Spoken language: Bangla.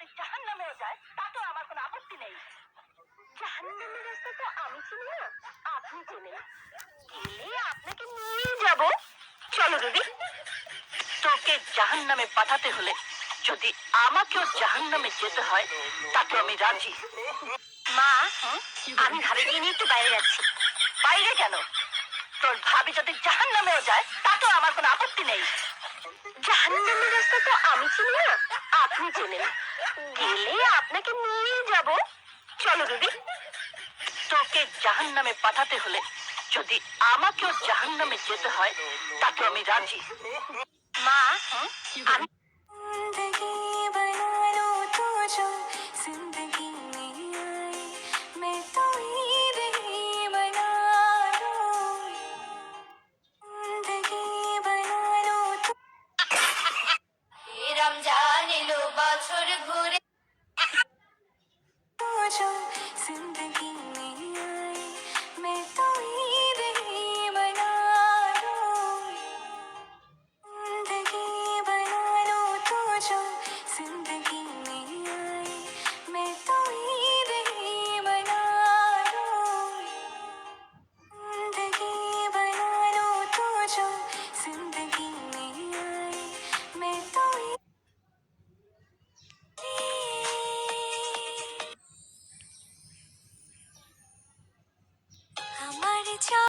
যদি জাহান নামেও যায় তাতেও আমার কোনো আপত্তি নেই। জাহান রাস্তা তো আমি চিনি না, আপনি চিনি গেলে আপনাকে নিয়ে যাব। চলো দিদি, তোকে জাহান নামে পাঠাতে হলে যদি আমাকেও জাহান নামে যেতে হয় তাতে আমি রাজি। মা, আমি ভাবিকে নিয়ে একটু বাইরে যাচ্ছি। বাইরে কেন? তোর ভাবি যদি জাহান নামেও যায় তাতেও আমার কোনো আপত্তি নেই। জাহান নামের রাস্তা তো আমি চিনি না, আপনি চেনেন। গেলে আপনাকে নিয়ে যাব। চলো দিদি তোকে জাহান পাঠাতে হলে যদি আমাকেও জাহান যেতে হয় তাকে আমি রাজি। মা আমি ちゃん